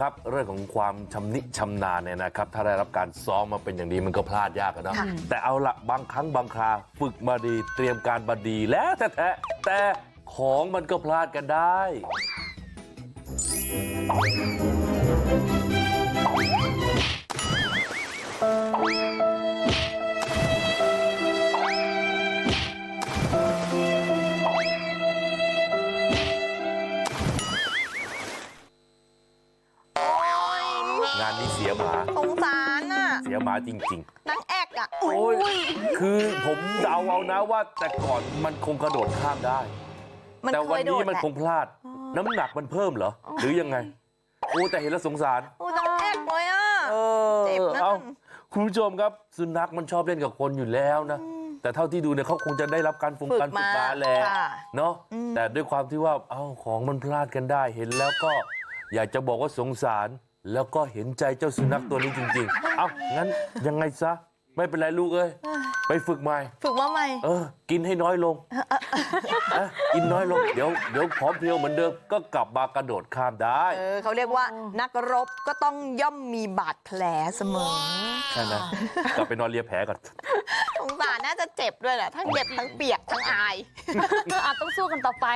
ครับเรื่องของความชำนิชำนาญเนี่ยนะครับ ถ้าได้รับการซ้อมมาเป็นอย่างดีมันก็พลาดยากอะเนาะค่ะแต่เอาละบางครั้งบางคราฝึกมาดีเตรียมการมาดีแล้วแท้ๆแต่ของมันก็พลาดกันได้ งานนี้เสียหมาสงสารน่ะเสียหมาจริงนางแอกอะๆโอ้ยคือผมเดาเอานะว่า แต่ก่อนมันคงกระโดดข้ามได้ มันแต่เควันยโดนี้ดมันแหละคงพลาด น้ำหนักมันเพิ่มเหรอ หรือยังไง โอ้แต่เห็นแล้วสงสาร โอ้นางแอกเลยอะ เออเจ็บนะ เอามันคุณผู้ชมครับสุนัขมันชอบเล่นกับคนอยู่แล้วนะ แต่เท่าที่ดูเนี่ยเขาคงจะได้รับการฝึกฝึกการฝึกมามาแหละค่ะ เนาะอืม แต่ด้วยความที่ว่าเอ้าของมันพลาดกันได้เห็นแล้วก็ อยากจะบอกว่าสงสาร แล้วก็เห็นใจเจ้าสุนัขตัวนี้จริงๆเอ้างั้นยังไงซะไม่เป็นไรลูกเอ้ยไปฝึกใหม่ฝึกมาใหม่เออกินให้น้อยลงนะกินน้อยลงเดี๋ยวเดี๋ยวพร้อมเพรียวเหมือนเดิมก็กลับมากระโดดข้ามได้เออเขาเรียกว่านักรบก็ต้องย่อมมีบาดแผลเสมอใช่ไหมกลับไปนอนเลียแผลก่อนสงสารน่าจะเจ็บด้วยแหละทั้งเจ็บทั้งเปียกทั้งอายอาจต้องสู้กันต่อไป